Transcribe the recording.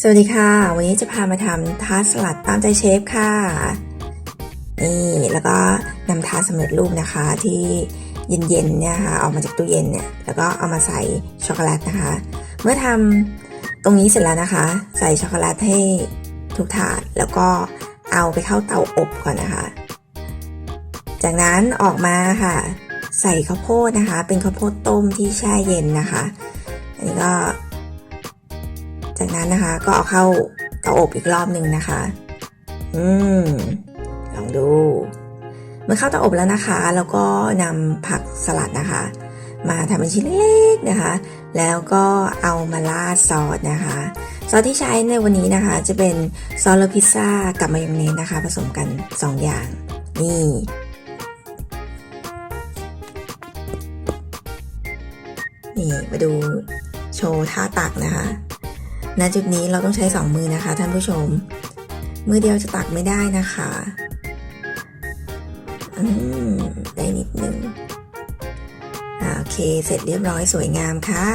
สวัสดีค่ะ วันนี้จะพามาทำทาร์ตสลัดตามใจเชฟค่ะ นี่แล้วก็นำทาร์ตสำเร็จรูปนะคะที่เย็นๆเนี่ยค่ะออกมาจากตู้เย็นเนี่ยแล้วก็เอามาใส่ช็อกโกแลตนะคะ เมื่อทำตรงนี้เสร็จแล้วนะคะ ใส่ช็อกโกแลตให้ทุกถาดแล้วก็เอาไปเข้าเตาอบก่อนนะคะ จากนั้นออกมาค่ะ ใส่ข้าวโพดนะคะ เป็นข้าวโพดต้มที่แช่เย็นนะคะ อันนี้ก็ นั้นนะคะ ก็เอาเข้าเตาอบอีกรอบหนึ่งนะคะ อืม ลองดูเมื่อเข้าเตาอบแล้วนะคะ แล้วก็นำผักสลัดนะคะ มาทำเป็นชิ้นเล็กๆนะคะ แล้วก็เอามาราดซอสนะคะ ซอสที่ใช้ในวันนี้นะคะ จะเป็นซอสโรสพิซซ่ากับมายองเนสนะคะ ผสมกัน 2 อย่าง นี่ นี่มาดูโชว์ท่าตักนะคะ ณจุดนี้เราต้องใช้สองมือนะคะ ท่านผู้ชม มือเดียวจะตักไม่ได้นะคะอืมได้นิดนึงโอเค เสร็จเรียบร้อยสวยงามค่ะ